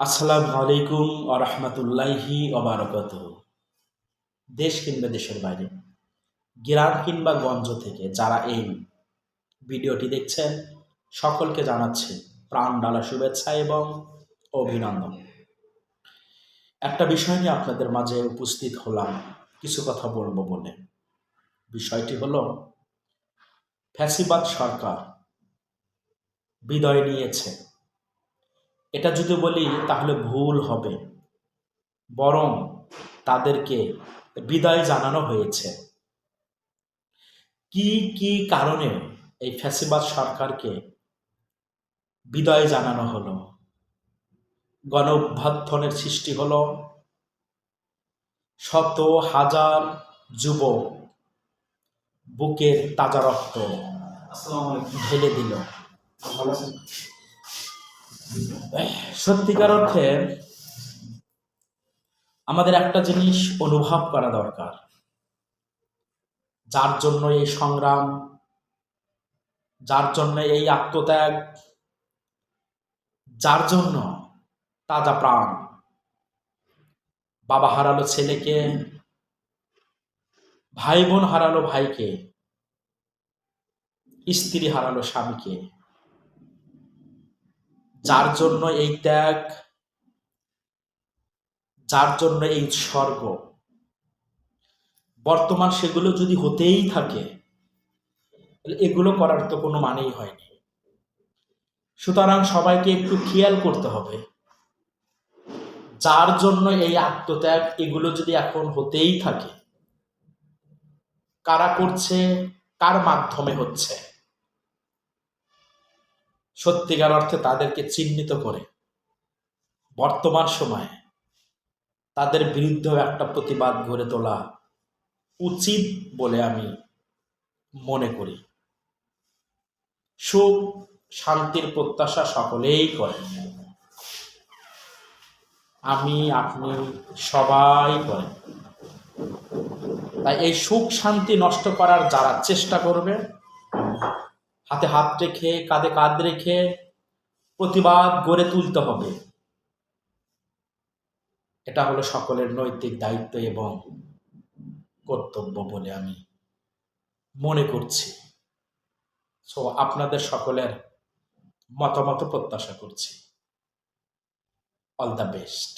আসসালামু আলাইকুম আরহামতুল্লাহি অবারকত দেশ কিংবা দেশের বাইরে, গ্রাম কিংবা গঞ্জ থেকে যারা এই ভিডিওটি দেখছেন, সকলকে জানাচ্ছে প্রাণ ডালা শুভেচ্ছা এবং অভিনন্দন। একটা বিষয় নিয়ে আপনাদের মাঝে উপস্থিত হলাম, কিছু কথা বলব বলে। বিষয়টি হলো, ফ্যাসিবাদ সরকার বিদায় নিয়েছে। এটা যদি বলি তাহলে ভুল হবে। বরং তাদেরকে বিদায় জানানো হয়েছে। কি কি কারণে এই ফ্যাসিবাদ সরকারকে বিদায় জানানো হলো? গণ অভ্যর্থনের সৃষ্টি হলো। শত হাজার যুবক বুকের তাজা রক্ত ঢেলে দিল। ভালো আছেন? সত্যিকার অর্থে আমাদের একটা জিনিস অনুভব করা দরকার। যার জন্য এই সংগ্রাম, যার জন্য এই আত্মত্যাগ, যার জন্য তাজা প্রাণ। বাবা হারালো ছেলেকে, ভাই বোন হারালো ভাইকে, স্ত্রী হারালো স্বামীকে। যার জন্য এই ত্যাগ, যার জন্য এই স্বর্গ বর্তমান সেগুলো যদি হতেই থাকে এগুলো করার তো কোনো মানেই হয়নি। সুতরাং সবাইকে একটু খেয়াল করতে হবে, যার জন্য এই আত্মত্যাগ এগুলো যদি এখন হতেই থাকে, কারা করছে, কার মাধ্যমে হচ্ছে? সত্যিকার অর্থে তাদেরকে চিহ্নিত করে। বর্তমান সময়ে তাদের বিরুদ্ধেও একটা প্রতিবাদ গড়ে তোলা উচিত বলে আমি মনে করি। সুখ, শান্তির প্রত্যাশা সকলেই করে। আমি, আপনি সবাই করে। তাই এই সুখ শান্তি নষ্ট করার যারা চেষ্টা করবে হাতে হাত রেখে, কাঁধে কাঁধ রেখে প্রতিবাদ গড়ে তুলতে হবে। এটা হলো সকলের নৈতিক দায়িত্ব এবং কর্তব্য বলে আমি মনে করছি। সো আপনাদের সকলের মতামত প্রত্যাশা করছি। All the best